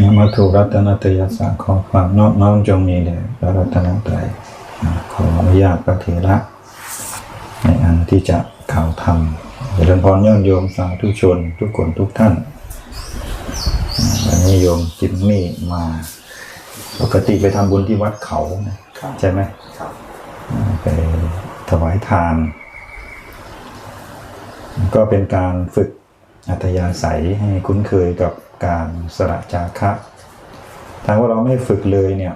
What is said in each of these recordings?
นมัตุรัตนตยสสะขอความนอบน้อมจงมีแด่พระรัตนตรัยอ่าขออนุญาตพระเถระในอันที่จะกล่าวธรรมเจริญพรญาติโยมสาธุชน ทุกคนทุกท่านอ่าวันนี้โยมจิมมี่มา ปกติไปทำบุญที่วัดเขานะใช่ไหมครับอ่าไปถวายทาน ก็เป็นการฝึกอัธยาศัยให้คุ้นเคยกับ การสละจาคะถ้าว่าเราไม่ฝึกเลยเนี่ย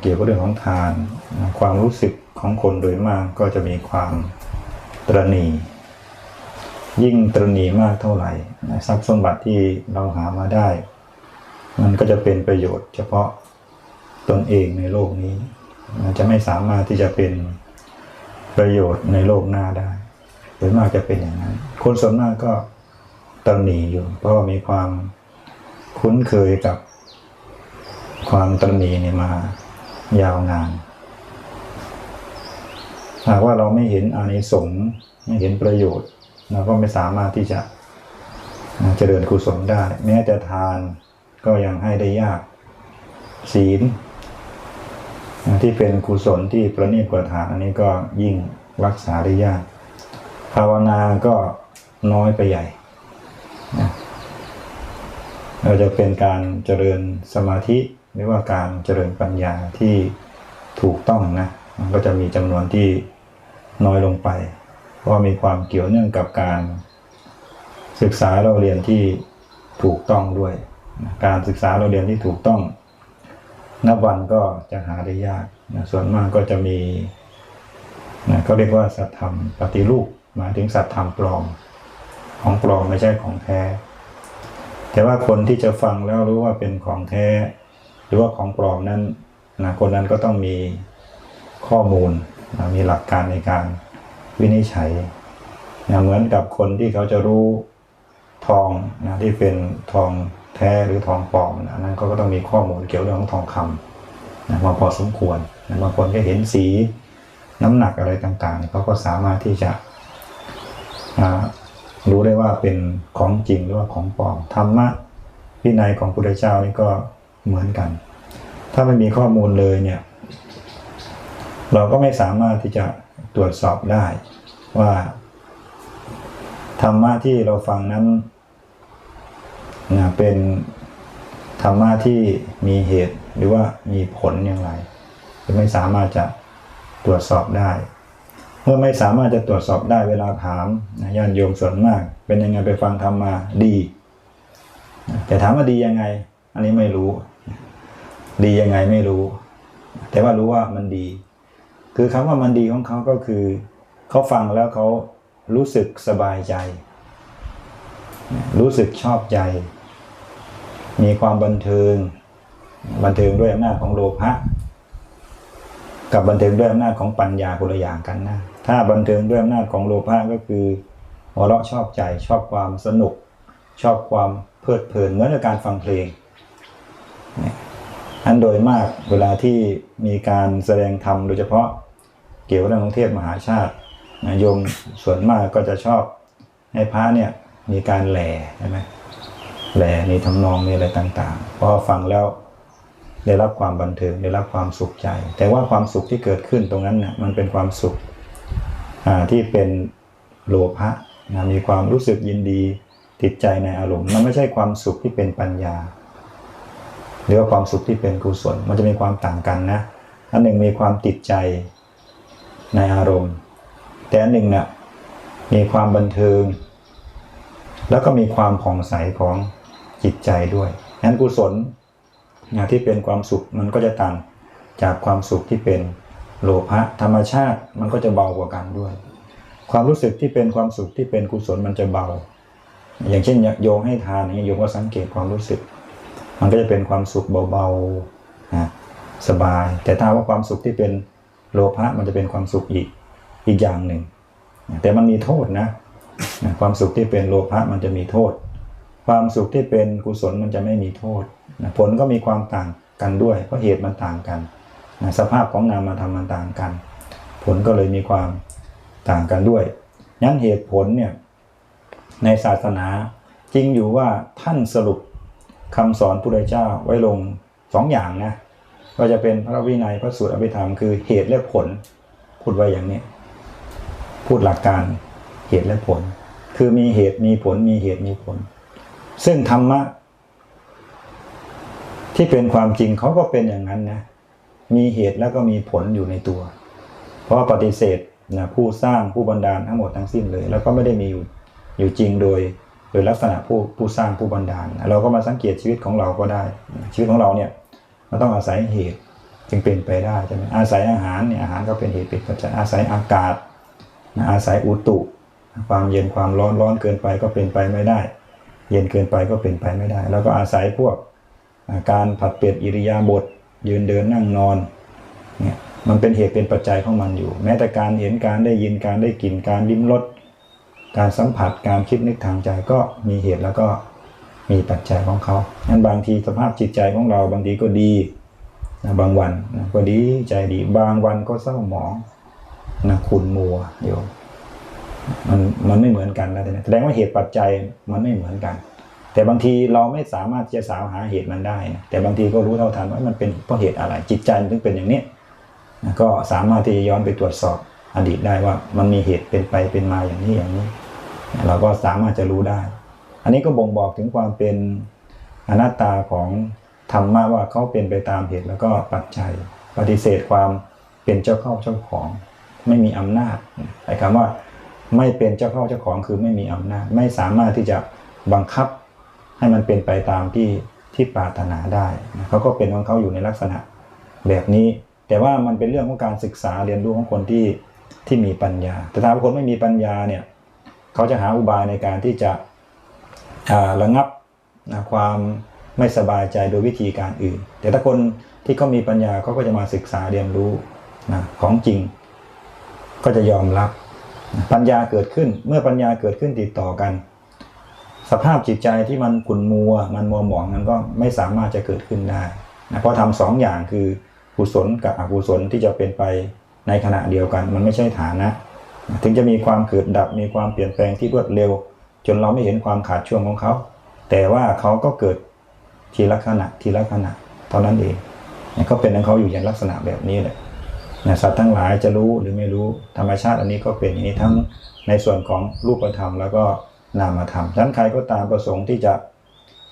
เกี่ยวกับเรื่องของทานความรู้สึกของคนโดยมากก็จะมีความตรณียิ่งตรณีมากเท่าไหร่ทรัพย์สมบัติที่เราหามาได้ มันก็จะเป็นประโยชน์เฉพาะตนเองในโลกนี้จะไม่สามารถที่จะเป็นประโยชน์ในโลกหน้าได้โดยมากจะเป็นอย่างนั้น คนส่วนมากก็ตระหนีอยู่ เพราะว่ามีความ คุ้นเคยกับความตระหนีเนี่ยมายาวนาน หากว่าเราไม่เห็นอานิสงส์ไม่เห็นประโยชน์ เราก็ไม่สามารถที่จะเจริญกุศลได้ แม้แต่ทานก็ยังให้ได้ยาก ศีลที่เป็นกุศลที่ประณีตกว่าทานอันนี้ก็ยิ่งรักษาได้ยาก ภาวนาก็น้อยไปใหญ่ เราจะเป็นการเจริญสมาธิหรือว่าการเจริญปัญญาที่ถูกต้องนะมันก็จะมีจำนวนที่น้อยลงไป เพราะมีความเกี่ยวเนื่องกับการศึกษาเราเรียนที่ถูกต้องด้วย การศึกษาเราเรียนที่ถูกต้อง นับวันก็จะหาได้ยากนะส่วนมากก็จะมีนะเขาเรียกว่าสัตธรรมปฏิรูปหมายถึงสัตธรรมปลอม ของปลอมไม่ใช่ของแท้ แต่ว่าคนที่จะฟังแล้วรู้ว่าเป็นของแท้ หรือว่าของปลอมนั้นนะคนนั้นก็ต้องมีข้อมูลนะมีหลักการในการวินิจฉัยนะเหมือนกับคนที่เขาจะรู้ทองนะที่เป็นทองแท้หรือทองปลอมนะอันนั้นเขาก็ต้องมีข้อมูลเกี่ยวเรื่องของทองคำนะมาพอสมควรนะบางคนก็เห็นสีน้ำหนักอะไรต่างๆเขาก็สามารถที่จะ รู้ได้ว่าเป็นของจริงหรือว่าของปลอมธรรมะวินัยของพุทธเจ้านี่ก็เหมือนกัน ถ้าไม่มีข้อมูลเลยเนี่ย เราก็ไม่สามารถที่จะตรวจสอบได้ว่าธรรมะที่เราฟังนั้นนะเป็นธรรมะที่มีเหตุหรือว่ามีผลอย่างไรจะไม่สามารถจะตรวจสอบได้ มื่อไม่สามารถจะตรวจสอบได้เวลาถามญาติโยมส่วนมาก เป็นยังไงไปฟังธรรมมาดี แต่ถามว่าดียังไง อันนี้ไม่รู้ ดียังไงไม่รู้ แต่ว่ารู้ว่ามันดี คือคำว่ามันดีของเขาก็คือเขาฟังแล้วเขารู้สึกสบายใจ รู้สึกชอบใจ มีความบันเทิง บันเทิงด้วยอำนาจของโลภะกับบันเทิงด้วยอำนาจของปัญญาคนละอย่างกันนะ ถ้าบันเทิงด้วยอำนาจของโลภะก็คือหัวเราะชอบใจชอบความสนุก ชอบความเพลิดเพลินเหมือนกับการฟังเพลงอันโดยมากเวลาที่มีการแสดงธรรมโดยเฉพาะเกี่ยวกับเรื่องของเทศมหาชาตินะโยมส่วนมากก็จะชอบให้พระเนี่ยมีการแหล่ใช่ไหมแหล่มีทำนองมีอะไรต่างๆพอฟังแล้วได้รับความบันเทิงได้รับความสุขใจ แต่ว่าความสุขที่เกิดขึ้นตรงนั้นเนี่ยมันเป็นความสุข ที่เป็นโลภะนะมีความรู้สึกยินดีติดใจในอารมณ์มันไม่ใช่ความสุขที่เป็นปัญญา หรือว่าความสุขที่เป็นกุศลมันจะมีความต่างกันนะอันหนึ่งมีความติดใจในอารมณ์ แต่อันหนึ่งเนี่ยมีความบันเทิง แล้วก็มีความผ่องใสของจิตใจด้วยนั้นกุศลนะที่เป็นความสุขมันก็จะต่างจากความสุขที่เป็นโลภะธรรมชาติมันก็จะเบากว่ากันด้วย ความรู้สึกที่เป็นความสุขที่เป็นกุศลมันจะเบา อย่างเช่นโยงให้ทานอย่างนี้โยมก็สังเกตความรู้สึก มันก็จะเป็นความสุขเบาๆนะสบาย แต่ถ้าว่าความสุขที่เป็นโลภะมันจะเป็นความสุขอีกอีกอย่างหนึ่ง แต่มันมีโทษนะ ความสุขที่เป็นโลภะมันจะมีโทษ ความสุขที่เป็นกุศลมันจะไม่มีโทษผลก็มีความต่างกันด้วยเพราะเหตุมันต่างกัน สภาพของนามธรรมมันต่างกัน ผลก็เลยมีความ ต่างกันด้วยงั้นเหตุผลเนี่ยในศาสนาจริงอยู่ว่าท่านสรุปคำสอนพุทธเจ้าไว้ลงสองอย่างนะก็จะเป็นพระวินัยพระสูตรอภิธรรมคือเหตุและผล พูดไว้อย่างนี้พูดหลักการเหตุและผล คือมีเหตุมีผลมีเหตุมีผล ซึ่งธรรมะที่เป็นความจริงเขาก็เป็นอย่างนั้นนะมีเหตุแล้วก็มีผลอยู่ในตัว เพราะปฏิเสธ นะผู้สร้างผู้บันดาลทั้งหมดทั้งสิ้นเลย แล้วก็ไม่ได้มีอยู่อยู่จริงโดยโดยลักษณะผู้ผู้สร้างผู้บันดาล เราก็มาสังเกตชีวิตของเราก็ได้ ชีวิตของเราเนี่ยมันต้องอาศัยเหตุจึงเป็นไปได้ใช่ไหมอาศัยอาหารเนี่ยอาหารก็เป็นเหตุเป็นปัจจัยอาศัยอากาศนะอาศัยอุตุ ความเย็นความร้อนร้อนเกินไปก็เป็นไปไม่ได้ เย็นเกินไปก็เป็นไปไม่ได้ แล้วก็อาศัยพวกอ่าการผัดเปลี่ยนอิริยาบถยืนเดินนั่งนอนเนี่ย มันเป็นเหตุเป็นปัจจัยของมันอยู่ แม้แต่การเห็นการได้ยินการได้กลิ่นการลิ้มรสการสัมผัสการคิดนึกทางใจก็มีเหตุแล้วก็มีปัจจัยของเขางั้นบางทีสภาพจิตใจของเราบางทีก็ดีนะบางวันนะก็ดีใจดีบางวันก็เศร้าหมองนะขุนมัวโยมมันมันไม่เหมือนกันนะแสดงว่าเหตุปัจจัยมันไม่เหมือนกัน แต่บางทีเราไม่สามารถจะสาวหาเหตุมันได้นะแต่บางทีก็รู้เท่าทันว่ามันเป็นเพราะเหตุอะไร จิตใจมันถึงเป็นอย่างนี้ ก็สามารถที่จะย้อนไปตรวจสอบอดีตได้ว่ามันมีเหตุเป็นไปเป็นมาอย่างนี้อย่างนี้ เราก็สามารถจะรู้ได้ อันนี้ก็บ่งบอกถึงความเป็นอนัตตาของธรรมะว่าเขาเป็นไปตามเหตุแล้วก็ปัจจัย ปฏิเสธความเป็นเจ้าเข้าเจ้าของ ไม่มีอำนาจไอ้คำว่าไม่เป็นเจ้าเข้าเจ้าของคือไม่มีอำนาจ ไม่สามารถที่จะบังคับให้มันเป็นไปตามที่ที่ปรารถนาได้เขาก็เป็นของเขาอยู่ในลักษณะแบบนี้ แต่ว่ามันเป็นเรื่องของการศึกษาเรียนรู้ของคนที่ที่มีปัญญา แต่ถ้าคนไม่มีปัญญาเนี่ยเขาจะหาอุบายในการที่จะระงับนะความไม่สบายใจโดยวิธีการอื่น แต่ถ้าคนที่เขามีปัญญาเขาก็จะมาศึกษาเรียนรู้นะของจริง ก็จะยอมรับปัญญาเกิดขึ้น เมื่อปัญญาเกิดขึ้นติดต่อกัน สภาพจิตใจที่มันขุ่นมัว มันมัวหมองมันก็ไม่สามารถจะเกิดขึ้นได้นะเพราะทำสองอย่างคือ กุศลกับอกุศลที่จะเป็นไปในขณะเดียวกัน มันไม่ใช่ฐานะ ถึงจะมีความเกิดดับมีความเปลี่ยนแปลงที่รวดเร็ว จนเราไม่เห็นความขาดช่วงของเขา แต่ว่าเขาก็เกิดทีละขณะทีละขณะเท่านั้นเองเนี่ยก็เป็นของเขาอยู่อย่างลักษณะแบบนี้แหละนะสัตว์ทั้งหลายจะรู้หรือไม่รู้ธรรมชาติอันนี้ก็เป็นอย่างนี้ทั้งในส่วนของรูปธรรมแล้วก็นามธรรมฉะนั้นใครก็ตามประสงค์ที่จะ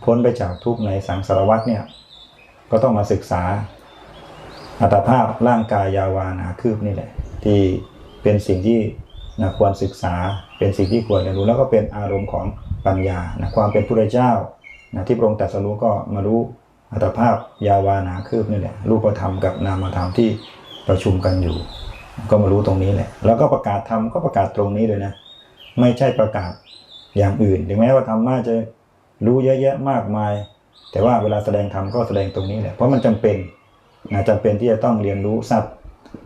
พ้นไปจากทุกข์ในสังสารวัฏเนี่ยก็ต้องมาศึกษา อัตภาพร่างกายยาวานาคืบนี่แหละ ที่เป็นสิ่งที่นะควรศึกษาเป็นสิ่งที่ควรเรียนรู้แล้วก็เป็นอารมณ์ของปัญญานะความเป็นพระเจ้านะที่พระองค์ตรัสรู้ก็มารู้อัตภาพยาวานาคืบนี่แหละรูปธรรมกับนามธรรมที่ประชุมกันอยู่ ก็มารู้ตรงนี้แหละ แล้วก็ประกาศธรรมก็ประกาศตรงนี้เลยนะ ไม่ใช่ประกาศอย่างอื่น ถึงแม้ว่าธรรมะจะรู้เยอะแยะมากมาย แต่ว่าเวลาแสดงธรรมก็แสดงตรงนี้แหละเพราะมันจำเป็น จำเป็นที่จะต้องเรียนรู้สัตว์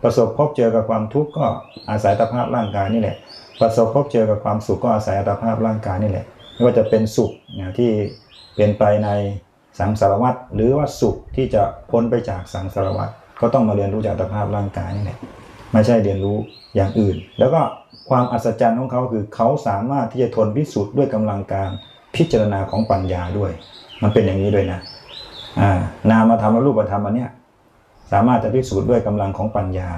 ประสบพบเจอกับความทุกข์ก็อาศัยอัตภาพร่างกายนี่แหละ ประสบพบเจอกับความสุขก็อาศัยอัตภาพร่างกายนี่แหละไม่ว่าจะเป็นสุขนะที่เป็นไปในสังสารวัฏหรือว่าสุขที่จะพ้นไปจากสังสารวัฏก็ต้องมาเรียนรู้จากอัตภาพร่างกายนี่แหละไม่ใช่เรียนรู้อย่างอื่น แล้วก็ความอัศจรรย์ของเขาคือเขาสามารถที่จะทนพิสูจน์ด้วยกำลังการพิจารณาของปัญญาด้วย มันเป็นอย่างนี้ด้วยนะอ่านามธรรมและรูปธรรมอันเนี้ย สามารถจะพิสูจน์ด้วยกำลังของปัญญา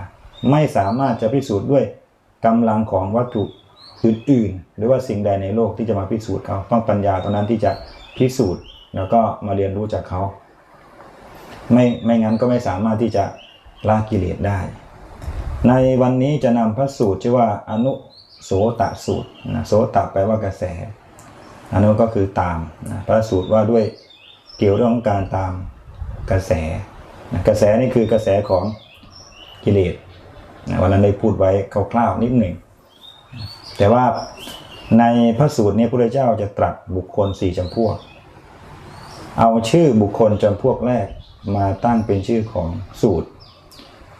ไม่สามารถจะพิสูจน์ด้วยกำลังของวัตถุอื่นๆ หรือว่าสิ่งใดในโลกที่จะมาพิสูจน์เขาต้องปัญญาเท่านั้นที่จะพิสูจน์แล้วก็มาเรียนรู้จากเขา ไม่ไม่งั้นก็ไม่สามารถที่จะละกิเลสได้ ในวันนี้จะนำพระสูตรชื่อว่าอนุโสตสูตรนะโสตแปลว่ากระแสอนุก็คือตามนะพระสูตรว่าด้วยเกี่ยวเรื่องการตามกระแส กระแสนี่คือกระแสของกิเลสนะวันนั้นได้พูดไว้คร่าวๆนิดหนึ่ง แต่ว่าในพระสูตรนี้พระเจ้าจะตรัสบุคคลสี่จำพวก เอาชื่อบุคคลจำพวกแรกมาตั้งเป็นชื่อของสูตร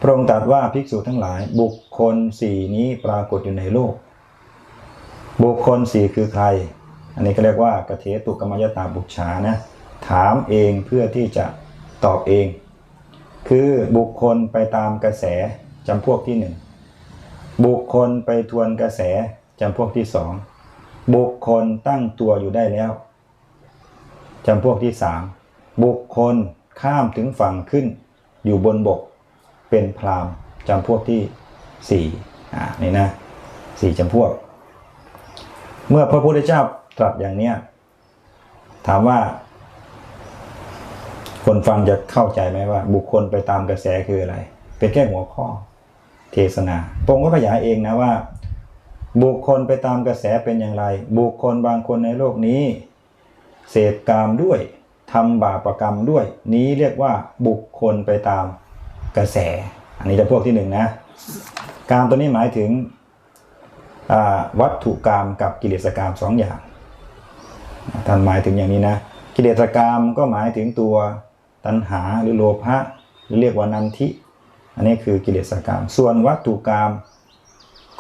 พระองค์ตรัสว่าภิกษุทั้งหลาย บุคคลสี่นี้ปรากฏอยู่ในโลก บุคคลสี่คือใคร อันนี้ก็เรียกว่ากเทตุกรรมยตาบุชานะ ถามเองเพื่อที่จะตอบเอง คือบุคคลไปตามกระแสจำพวกที่หนึ่งบุคคลไปทวนกระแสจำพวกที่สองบุคคลตั้งตัวอยู่ได้แล้วจำพวกที่สามบุคคลข้ามถึงฝั่งขึ้น อยู่บนบกเป็นพรามจำพวกที่สี่อ่านี่นะสี่จำพวก เมื่อพระพุทธเจ้าตรัสอย่างเนี้ยถามว่า คนฟังจะเข้าใจไหมว่า บุคคลไปตามกระแสคืออะไร เป็นแค่หัวข้อเทศนาพระองก็ขยายเองนะว่า บุคคลไปตามกระแสเป็นอย่างไร บุคคลบางคนในโลกนี้ เสพกามด้วยทำบาปรกรรมด้วย นี้เรียกว่าบุคคลไปตามกระแส อันนี้จะพวกที่หนึ่งนะกามตัวนี้หมายถึงวัตถุกรรมกับกิเลสกรรมสองอย่างท่านหมายถึงอย่างนี้นะ กิเลสกรรมก็หมายถึงตัว ตัณหาหรือโลภะหรือเรียกว่านันทิ อันนี้คือกิเลสกรรม ส่วนวัตถุกรรม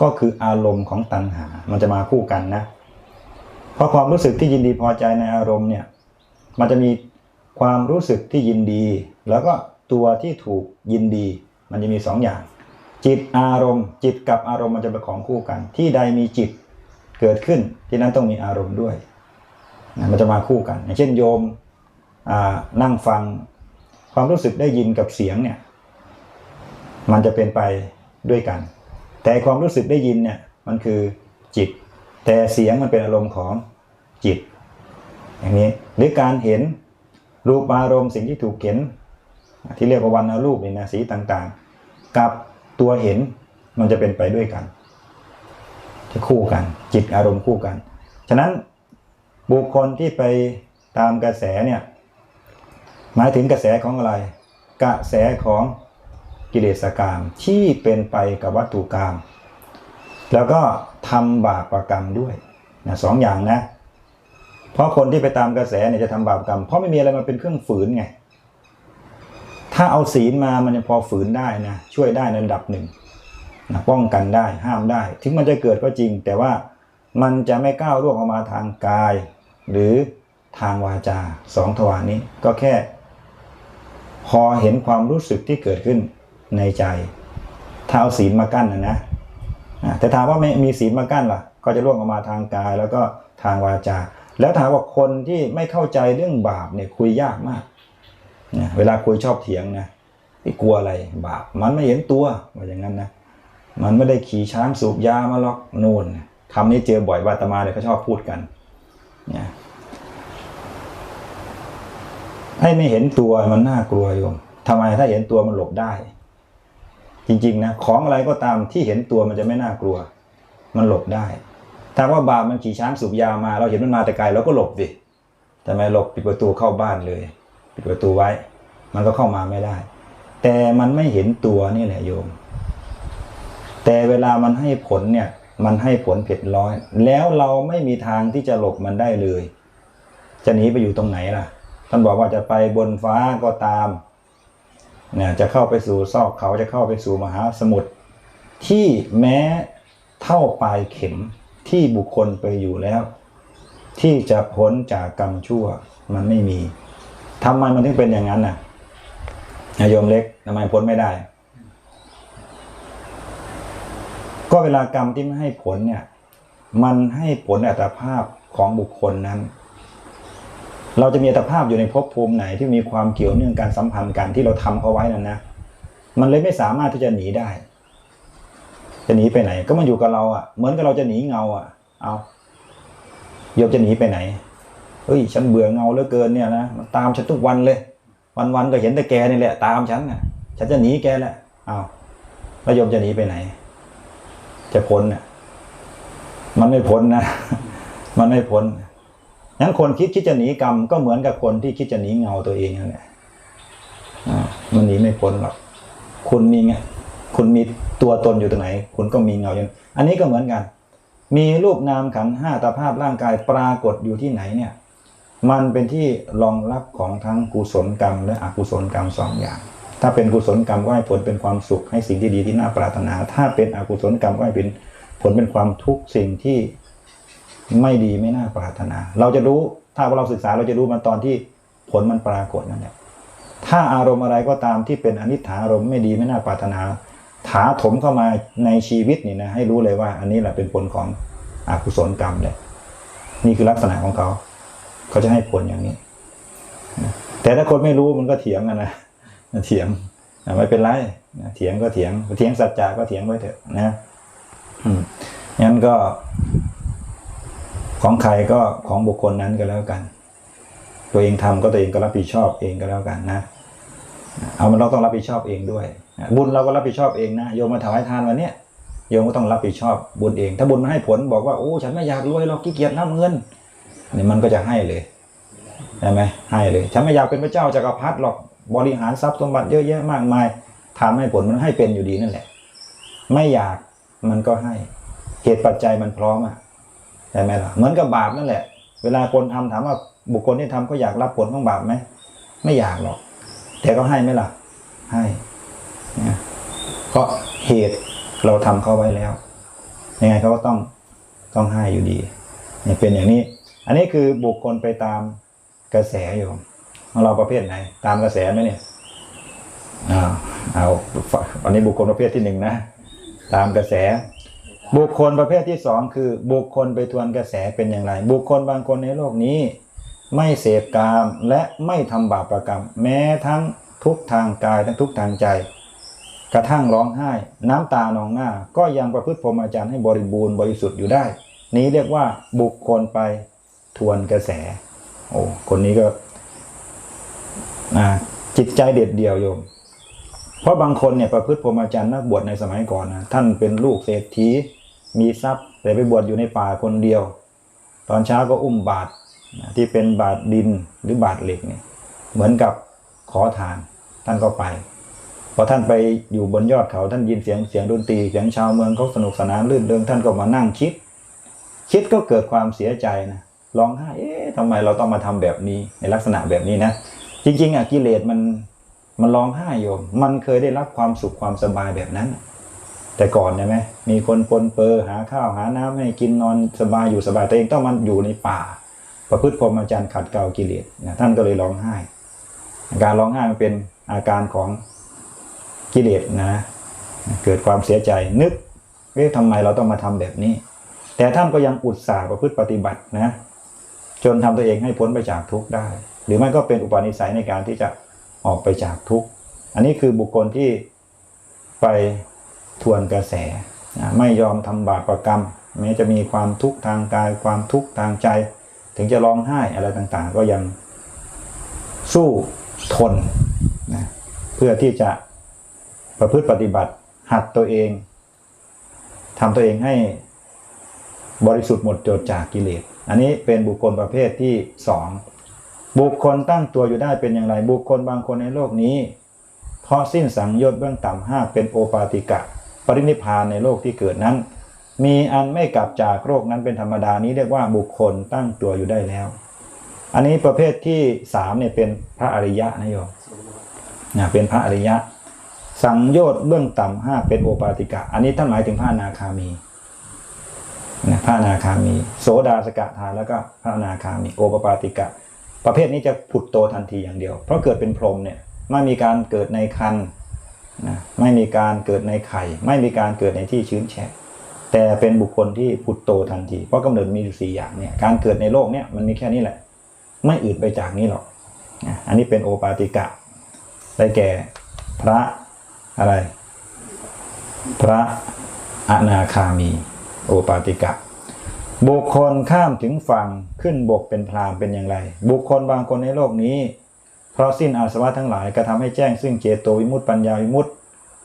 ก็คืออารมณ์ของตัณหา มันจะมาคู่กันนะ เพราะความรู้สึกที่ยินดีพอใจในอารมณ์เนี่ย มันจะมีความรู้สึกที่ยินดี แล้วก็ตัวที่ถูกยินดี มันจะมีสองอย่าง จิตอารมณ์ จิตกับอารมณ์มันจะเป็นของคู่กัน ที่ใดมีจิตเกิดขึ้นที่นั้นต้องมีอารมณ์ด้วย มันจะมาคู่กัน อย่างเช่นโยมนั่งฟัง ความรู้สึกได้ยินกับเสียงเนี่ย มันจะเป็นไปด้วยกัน แต่ความรู้สึกได้ยินเนี่ยมันคือจิต แต่เสียงมันเป็นอารมณ์ของจิต อย่างนี้หรือการเห็นรูปอารมณ์สิ่งที่ถูกเห็น ที่เรียกว่าวันรูปนี่นะสีต่างๆ กับตัวเห็นมันจะเป็นไปด้วยกัน จะคู่กัน จิตอารมณ์คู่กัน ฉะนั้นบุคคลที่ไปตามกระแสเนี่ย หมายถึงกระแสของอะไร กระแสของกิเลสกรรมที่เป็นไปกับวัตถุกรรมแล้วก็ทำบาปรกรรมด้วยนะสองอย่างนะ เพราะคนที่ไปตามกระแสเนี่ยจะทำบาปกรรม เพราะไม่มีอะไรมาเป็นเครื่องฝืนไง ถ้าเอาศีลมามันยังพอฝืนได้นะ ช่วยได้ในระดับหนึ่งนะป้องกันได้ห้ามได้ ถึงมันจะเกิดก็จริง แต่ว่ามันจะไม่ก้าวล่วงออกมาทางกาย หรือทางวาจาสองทวารนี้ก็แค่ พอเห็นความรู้สึกที่เกิดขึ้นในใจถ้าเอาศีลมากั้นนะนะแต่ถามว่าไม่มีศีลมากั้นล่ะ ก็จะล่วงออกมาทางกายแล้วก็ทางวาจา แล้วถามว่าคนที่ไม่เข้าใจเรื่องบาปเนี่ยคุยยากมากเนี่ยเวลาคุยชอบเถียงนะไอ้กลัวอะไรบาป มันไม่เห็นตัวว่าอย่างนั้นนะ มันไม่ได้ขี่ช้างสูบยามาหรอกนู่นคำนี้เจอบ่อยว่าตมาเนี่ยเขาชอบพูดกันเนี่ย ให้ไม่เห็นตัวมันน่ากลัวโยมทำไมถ้าเห็นตัวมันหลบได้ จริง ๆ นะ ของอะไรก็ตามที่เห็นตัวมันจะไม่น่ากลัว มันหลบได้ ถ้าว่าบาปมันขี่ช้างสูบยามา เราเห็นมันมาแต่ไกลเราก็หลบดิแต่ไม่หลบปิดประตูเข้าบ้านเลย ปิดประตูไว้ มันก็เข้ามาไม่ได้ แต่มันไม่เห็นตัวนี่แหละโยม แต่เวลามันให้ผลเนี่ย มันให้ผลเผ็ดร้อย แล้วเราไม่มีทางที่จะหลบมันได้เลย จะหนีไปอยู่ตรงไหนล่ะ ท่านบอกว่าจะไปบนฟ้าก็ตามเนี่ยจะเข้าไปสู่ซอกเขาจะเข้าไปสู่มหาสมุทรที่แม้เท่าปลายเข็มที่บุคคลไปอยู่แล้ว ที่จะพ้นจากกรรมชั่วมันไม่มีทำไมมันถึงเป็นอย่างนั้นน่ะนายโยมเล็กทำไมพ้นไม่ได้ ก็เวลากรรมที่ไม่ให้ผลเนี่ย มันให้ผลอัตภาพของบุคคลนั้น เราจะมีอัตภาพอยู่ในภพภูมิไหนที่มีความเกี่ยวเนื่องการสัมพันธ์กันที่เราทำเขาไว้นั่นนะ มันเลยไม่สามารถที่จะหนีได้ จะหนีไปไหน ก็มันอยู่กับเราอะ เหมือนกับเราจะหนีเงาอะ เอาโยมจะหนีไปไหนเฮ้ย ฉันเบื่อเงาเหลือเกินเนี่ยนะมันตามฉันทุกวันเลย วันๆก็เห็นแต่แกนี่แหละ ตามฉันน่ะ ฉันจะหนีแกแหละเอาแล้วโยมจะหนีไปไหน จะพ้นน่ะ มันไม่พ้นนะ มันไม่พ้น งั้นคนคิดคิดจะหนีกรรมก็เหมือนกับคนที่คิดจะหนีเงาตัวเองนั่นแหละอ่ามันหนีไม่พ้นหรอกคุณมีไงคุณมีตัวตนอยู่ตรงไหน คุณก็มีเงาอยู่อันนี้ก็เหมือนกัน มีรูปนามขันห้าตาภาพร่างกายปรากฏอยู่ที่ไหนเนี่ย มันเป็นที่รองรับของทั้งกุศลกรรม และอกุศลกรรมสองอย่าง ถ้าเป็นกุศลกรรมก็ให้ผลเป็นความสุขให้สิ่งที่ดีที่น่าปรารถนา ถ้าเป็นอกุศลกรรมก็ให้เป็นผลเป็นความทุกข์สิ่งที่ ไม่ดีไม่น่าปรารถนา เราจะรู้ถ้าว่าเราศึกษาเราจะรู้มันตอนที่ผลมันปรากฏนั่นแหละถ้าอารมณ์อะไรก็ตามที่เป็นอนิจฐานอารมณ์ไม่ดีไม่น่าปรารถนา ถาถมเข้ามาในชีวิตนี่นะให้รู้เลยว่า อันนี้แหละเป็นผลของอกุศลกรรมเลยนี่คือลักษณะของเขา เขาจะให้ผลอย่างนี้ แต่ถ้าคนไม่รู้มันก็เถียงกันนะเถียงไม่เป็นไรเถียงก็เถียงเถียงสัจจะก็เถียงไว้เถอะนะอืมงั้นก็ ของใครก็ของบุคคลนั้นก็แล้วกัน ตัวเองทำก็ตัวเองก็รับผิดชอบเองก็แล้วกันนะ เอามันเราต้องรับผิดชอบเองด้วย บุญเราก็รับผิดชอบเองนะโยมมาถวายทานวันเนี้ยโยมก็ต้องรับผิดชอบบุญเอง ถ้าบุญมันให้ผลบอกว่าโอ้ฉันไม่อยากรวยหรอกขี้เกียจนับเงินนี่มันก็จะให้เลยใช่ไหมให้เลย ฉันไม่อยากเป็นพระเจ้าจักรพรรดิหรอกบริหารทรัพย์สมบัติเยอะแยะมากมายทำให้ผลมันให้เป็นอยู่ดีนั่นแหละ ไม่อยากมันก็ให้เหตุปัจจัยมันพร้อมอะ ใช่ไหมล่ะเหมือนกับบาปนั่นแหละ เวลาคนทำถามว่าบุคคลที่ทำก็อยากรับผลของบาปไหมไม่อยากหรอก แต่ก็ให้ไหมล่ะ ให้นะเพราะเหตุเราทำเขาไว้แล้วยังไงเขาก็ต้องต้องให้อยู่ดีเนี่ยเป็นอย่างนี้ อันนี้คือบุคคลไปตามกระแสอยู่ของเราประเภทไหน ตามกระแสไหมเนี่ยอ้าวเอาอันนี้บุคคลประเภทที่หนึ่งนะ ตามกระแส บุคคลประเภทที่สองคือบุคคลไปทวนกระแสเป็นอย่างไร บุคคลบางคนในโลกนี้ ไม่เสพกามและไม่ทำบาปประกรรม แม้ทั้งทุกทางกายทั้งทุกทางใจ กระทั่งร้องไห้ น้ำตานองหน้า ก็ยังประพฤติพรหมจรรย์ให้บริบูรณ์บริสุทธิ์อยู่ได้ นี้เรียกว่าบุคคลไปทวนกระแส โอ้คนนี้ก็จิตใจเด็ดเดี่ยวโยมเพราะบางคนเนี่ยประพฤติพรหมจรรย์นักบวชในสมัยก่อนนะท่านเป็นลูกเศรษฐี มีทรัพย์ แต่ไปบวชอยู่ในป่าคนเดียว ตอนเช้าก็อุ้มบาตรที่เป็นบาตรดินหรือบาตรเหล็กเนี่ยเหมือนกับขอทานท่านก็ไปพอท่านไปอยู่บนยอดเขาท่านยินเสียงเสียงดนตรีเสียงชาวเมืองเขาสนุกสนานลื่นเริงท่านก็มานั่งคิด คิดก็เกิดความเสียใจนะร้องไห้เอ๊ะทำไมเราต้องมาทำแบบนี้ในลักษณะแบบนี้นะจริง ๆอะกิเลสมันมันร้องไห้โยม มันเคยได้รับความสุขความสบายแบบนั้น แต่ก่อนใช่ไหมมีคนปนเปื้อหาข้าวหาน้ำให้กินนอนสบายอยู่สบายแต่เองต้องมันอยู่ในป่า ประพฤติพรหมจรรย์ขัดเกลากิเลสนะท่านก็เลยร้องไห้ การร้องไห้มันเป็นอาการของกิเลสนะ เกิดความเสียใจนึกเอ๊ะทำไมเราต้องมาทำแบบนี้ แต่ท่านก็ยังอุตส่าห์ประพฤติปฏิบัตินะ จนทำตัวเองให้พ้นไปจากทุกข์ได้ หรือไม่ก็เป็นอุปนิสัยในการที่จะออกไปจากทุกข์อันนี้คือบุคคลที่ไป ทวนกระแส ไม่ยอมทำบาปประกรรม แม้จะมีความทุกข์ทางกายความทุกข์ทางใจ ถึงจะร้องไห้อะไรต่างๆ ก็ยังสู้ทนนะเพื่อที่จะประพฤติปฏิบัติหัดตัวเองทำตัวเองให้บริสุทธิ์หมดจดจากกิเลส อันนี้เป็นบุคคลประเภทที่สองบุคคลตั้งตัวอยู่ได้เป็นอย่างไร บุคคลบางคนในโลกนี้ เพราะสิ้นสังโยชน์เบื้องต่ำห้าเป็นโอปาติกะ ปรินิพานในโลกที่เกิดนั้น มีอันไม่กลับจากโรคนั้นเป็นธรรมดานี้เรียกว่าบุคคลตั้งตัวอยู่ได้แล้ว อันนี้ประเภทที่สามเนี่ยเป็นพระอริยะนะโยมนะเป็นพระอริยะ สังโยชน์เบื้องต่ำห้าเป็นโอปาติกะ อันนี้ท่านหมายถึงพระนาคามีนะพระนาคามี โสดาสกทาแล้วก็พระนาคามีโอปปาติกะ ประเภทนี้จะผุดโตทันทีอย่างเดียว เพราะเกิดเป็นพรหมเนี่ยไม่มีการเกิดในคัน นะไม่มีการเกิดในไข่ ไม่มีการเกิดในที่ชื้นแฉะแต่เป็นบุคคลที่ผุดโตทันที เพราะกำเนิดมีอยู่สี่อย่างเนี่ยการเกิดในโลกเนี่ยมันมีแค่นี้แหละ ไม่อื่นไปจากนี้หรอกอันนี้เป็นโอปาติกะได้แก่พระอะไร พระอนาคามี โอปาติกะ บุคคลข้ามถึงฝั่งขึ้นบกเป็นพรามเป็นอย่างไร บุคคลบางคนในโลกนี้ เพราะสิ้นอาสวะทั้งหลายกระทำให้แจ้งซึ่งเจโตวิมุตติปัญญาวิมุตติ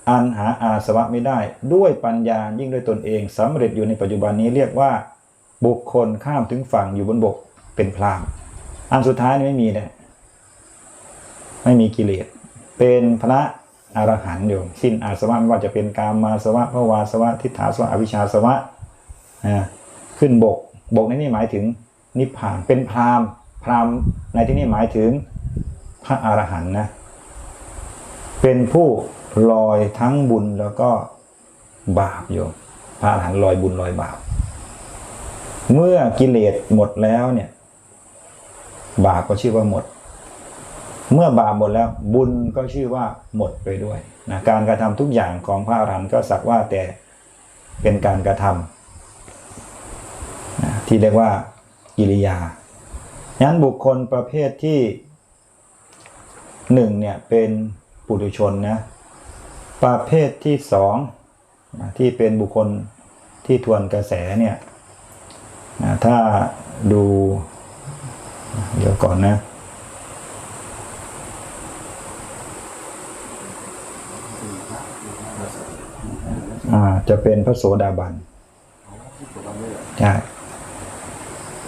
อันหาอาสวะไม่ได้ ด้วยปัญญายิ่งด้วยตนเองสำเร็จอยู่ในปัจจุบันนี้เรียกว่า บุคคลข้ามถึงฝั่งอยู่บนบกเป็นพรามอันสุดท้ายนี่ไม่มีเลยไม่มีกิเลสเป็นพระอรหันต์อยู่สิ้นอาสวะไม่ว่าจะเป็นกามาสวะภวาสวะทิฏฐาสวะอวิชชาสวะนะขึ้นบกบกในนี่หมายถึงนิพพานเป็นพรามพรามในที่นี้หมายถึง พระอรหันต์นะ เป็นผู้ลอยทั้งบุญแล้วก็บาปโยมพระอรหันต์ลอยบุญลอยบาป เมื่อกิเลสหมดแล้วเนี่ย บาปก็ชื่อว่าหมด เมื่อบาปหมดแล้ว บุญก็ชื่อว่าหมดไปด้วยนะการกระทำทุกอย่างของพระอรหันต์ก็สักว่าแต่เป็นการกระทำนะที่เรียกว่ากิริยาฉะนั้นบุคคลประเภทที่ หนึ่งเนี่ยเป็นปุถุชนนะประเภทที่สองนะที่เป็นบุคคลที่ทวนกระแสเนี่ยนะถ้าดูเดี๋ยวก่อนนะจะเป็นพระโสดาบันใช่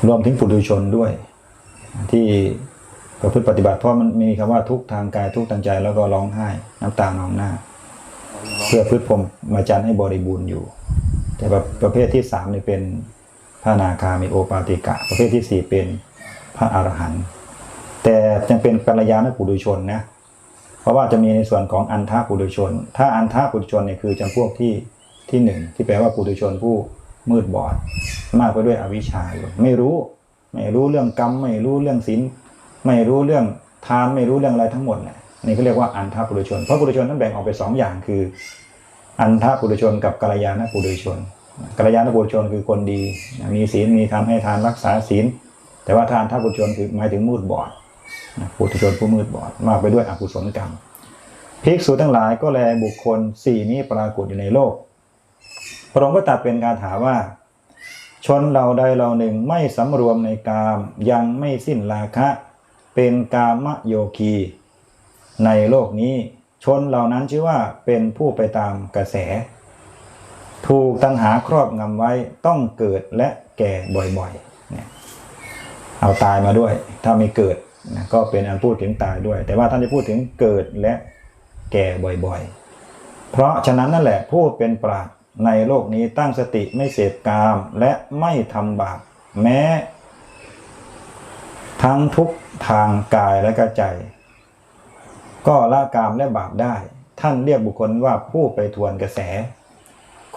รวมถึงปุถุชนด้วย ที่ ประพฤติปฏิบัติเพราะมันมีคำว่าทุกทางกายทุกทางใจแล้วก็ร้องไห้ น้ำตานองหน้า เพื่อพืชพรมมาจันทร์ให้บริบูรณ์อยู่ แต่แบบประเภทที่สามนี่เป็นพระนาคามีโอปาติกะ ประเภทที่สี่เป็นพระอรหันต์แต่ยังเป็นกัลยาณปุถุชนนะเพราะว่าจะมีในส่วนของอันทาปุถุชน ถ้าอันทาปุถุชนเนี่ยคือจำพวกที่ที่หนึ่งที่แปลว่าปุถุชนผู้มืดบอด มากไปด้วยอวิชชาอยู่ไม่รู้ ไม่รู้เรื่องกรรมไม่รู้เรื่องศีล ไม่รู้เรื่องทานไม่รู้เรื่องอะไรทั้งหมดเนี่ยนี่เขาเรียกว่าอันทาปุถุชน เพราะปุถุชนนั้นแบ่งออกเป็นสองอย่างคือ อันทาปุถุชนกับกัลยาณปุถุชนกัลยาณปุถุชนคือคนดี มีศีลมีทำให้ทานรักษาศีล แต่ว่าทานทาปุถุชนคือหมายถึงมืดบอดปุถุชนผู้มืดบอดมากไปด้วยอกุศลกรรมภิกษุทั้งหลายก็แลบุคคลสี่นี้ปรากฏอยู่ในโลก พระองค์ก็ตรัดเป็นการถามว่า ชนเราใดเราหนึ่งไม่สำรวมในกามยังไม่สิ้นราคะ เป็นกามโยคี ในโลกนี้ชนเหล่านั้นชื่อว่าเป็นผู้ไปตามกระแส ถูกตัณหาครอบงำไว้ต้องเกิดและแก่บ่อยๆเนี่ยเอาตายมาด้วย ถ้าไม่เกิดนะก็เป็นอันพูดถึงตายด้วย แต่ว่าท่านจะพูดถึงเกิดและแก่บ่อยๆ เพราะฉะนั้นนั่นแหละผู้เป็นปราชญ์ในโลกนี้ตั้งสติไม่เสพกามและไม่ทำบาปแม้ ทั้งทุก ทางกายและกใจ ก็ละกามและบาปได้ ท่านเรียกบุคคลว่าผู้ไปทวนกระแส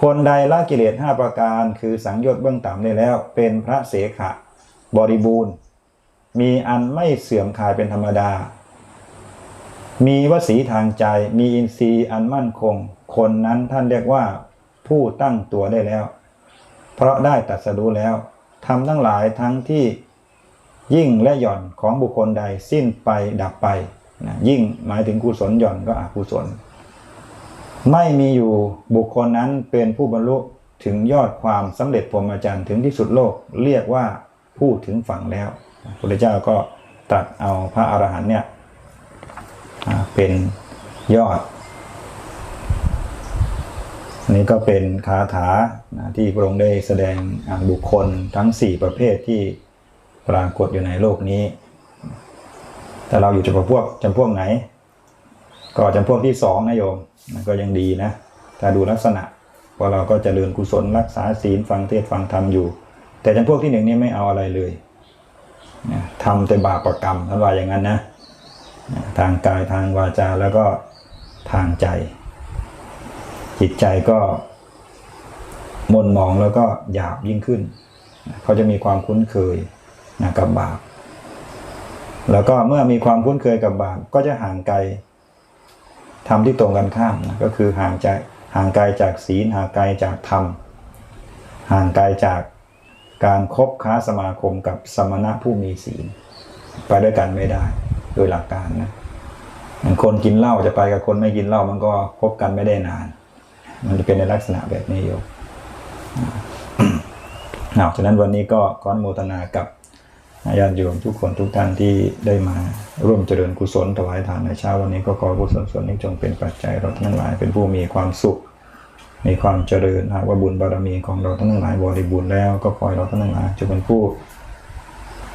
คนใดละกิเลสห้าประการคือสังโยชน์เบื้องต่ำได้แล้ว เป็นพระเสขะ บริบูรณ์ มีอันไม่เสื่อมคลายเป็นธรรมดา มีวสีทางใจ มีอินทรีย์อันมั่นคง คนนั้นท่านเรียกว่าผู้ตั้งตัวได้แล้ว เพราะได้ตัดสรู้แล้วทำทั้งหลายทั้งที่ ยิ่งและหย่อนของบุคคลใดสิ้นไปดับไปนะยิ่งหมายถึงกุศลหย่อนก็อกุศล ไม่มีอยู่บุคคลนั้นเป็นผู้บรรลุถึงยอดความสำเร็จพรหมจรรย์ถึงที่สุดโลกเรียกว่าผู้ถึงฝั่งแล้วพระพุทธเจ้าก็ตรัสเอาพระอรหันต์เนี่ยเป็นยอดนนี้ก็เป็นคาถาที่พระองค์ได้แสดงบุคคลทั้ง 4 ประเภทที่ ปรากฏอยู่ในโลกนี้ แต่เราอยู่จำพวกจำพวกไหน ก็จำพวกที่สองนะโยมก็ยังดีนะถ้าดูลักษณะเพราเราก็เจริญกุศลรักษาศีลฟังเทศฟังธรรมอยู่ แต่จำพวกที่หนึ่งนี่ไม่เอาอะไรเลยทำแต่บาปประกรรมท่านว่าอย่างนั้นนะทางกายทางวาจาแล้วก็ทางใจ จิตใจก็มนหมองแล้วก็หยาบยิ่งขึ้น เขาจะมีความคุ้นเคย นะกับบาป แล้วก็เมื่อมีความคุ้นเคยกับบาปก็จะห่างไกลทำที่ตรงกันข้ามนะก็คือห่างจากห่างไกลจากศีลห่างไกลจากธรรม ห่างไกลจากการคบค้าสมาคมกับสมณะผู้มีศีล ไปด้วยกันไม่ได้โดยหลักการนะคนกินเหล้าจะไปกับคนไม่กินเหล้ามันก็คบกันไม่ได้นาน มันจะเป็นในลักษณะแบบนี้อยู่เอาฉะนั้นวันนี้ก็ขออนโมทนากับ ญาติโยมทุกคนทุกท่านที่ได้มาร่วมเจริญกุศลถวายทานในเช้าวันนี้ก็ขอกุศลส่วนนี้จงเป็นปัจจัยเราทั้งหลายเป็นผู้มีความสุข มีความเจริญหากว่าบุญบารมีของเราทั้งหลายบริบูรณ์แล้วก็ขอให้เราทั้งหลายจะเป็นผู้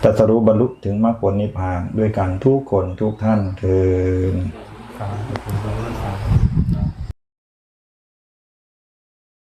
ตัสรู้บรรลุถึงมรรคผลนิพพานด้วยกันทุกคนทุกท่านเถิด